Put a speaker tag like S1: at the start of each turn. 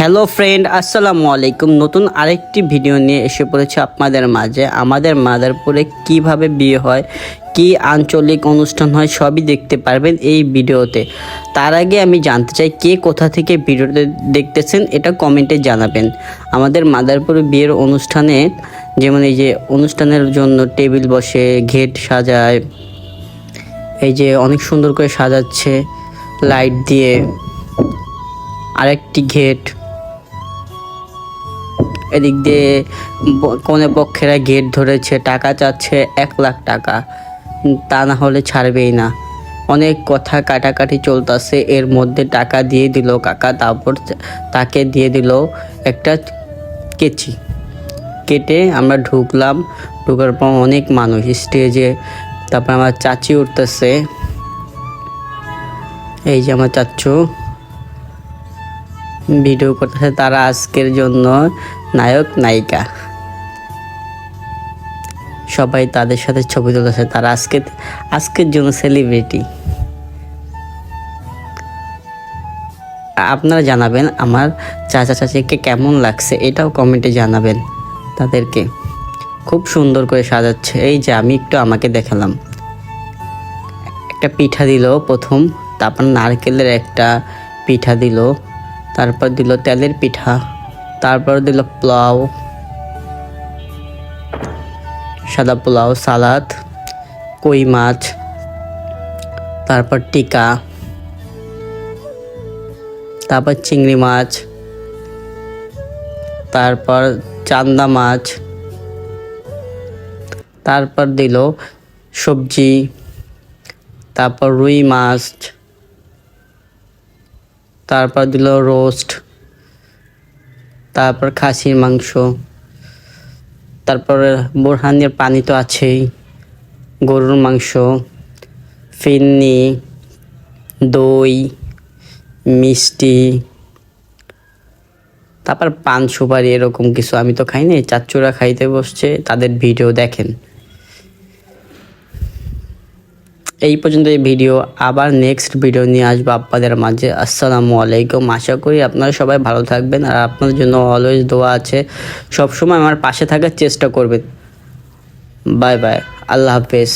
S1: Hello friend আসসালামু আলাইকুম নতুন আরেকটি ভিডিও নিয়ে এসে পড়েছে আপনাদের মাঝে। আমাদের মাদারপুরে কীভাবে বিয়ে হয়, কি আঞ্চলিক অনুষ্ঠান হয়, সবই দেখতে পারবেন এই ভিডিওতে। তার আগে আমি জানতে চাই, কে কোথা থেকে ভিডিওতে দেখতেছেন, এটা কমেন্টে জানাবেন। আমাদের মাদারপুরে বিয়ের অনুষ্ঠানে, যেমন এই যে অনুষ্ঠানের জন্য টেবিল বসে, ঘেট সাজায়, এই যে অনেক সুন্দর করে সাজাচ্ছে, লাইট দিয়ে, আরেকটি ঘেট। এদিক দিয়ে কনে পক্ষেরা গেট ধরেছে, টাকা চাচ্ছে এক লাখ টাকা। তা না হলে ছাড়বেই না। অনেক কথা কাটাকাটি চলতেছে, এর মধ্যে টাকা দিয়ে দিল কাকা, তারপর তাকে দিয়ে দিল একটা কেচি। কেটে আমরা ঢুকলাম, ঢুকার পর অনেক মানুষ স্টেজে, তারপর আমার চাচি উঠতেছে। এই যে আমার চাচ্চু ভিডিও করতেছে তারা আজকের জন্য নায়ক, নায়িকা। সবাই তাদের সাথে ছবি তুলতেছে, তারা আজকে, আজকের জন্য সেলিব্রিটি আপনারা জানাবেন আমার চাচা চাচিকে কেমন লাগছে, এটাও কমেন্টে জানাবেন তাদেরকে। খুব সুন্দর করে সাজাচ্ছে, এই যে আমি একটু আমাকে দেখালাম। একটা পিঠা দিল প্রথম, তারপর নারকেলের একটা পিঠা দিল। তারপর দিল তেলের পিঠা, তারপর দিল পোলাও, সাদা পোলাও, সালাদ, কই মাছ, তারপর টিকা, তারপর চিংড়ি মাছ, তারপর চান্দা মাছ, তারপর দিল সবজি, তারপর রুই মাছ তারপর দিল রোস্ট, তারপর খাসির মাংস, তারপর বোরহানির পানি তো আছেই, গরুর মাংস ফিন্নি দই, মিষ্টি, তারপর পান সুপারি এরকম কিছু। আমি তো খাইনি, চাচ্চুরা খাইতে বসছে, তাদের ভিডিও দেখেন। এই পর্যন্ত এই ভিডিও। আবার নেক্সট ভিডিও নিয়ে আসব আপনাদের মাঝে। আসসালামু আলাইকুম। আশা করি আপনারা সবাই ভালো থাকবেন আর আপনাদের জন্য অলওয়েজ দোয়া আছে। সবসময় আমার পাশে থাকার চেষ্টা করবেন। বাই বাই আল্লাহ হাফেজ।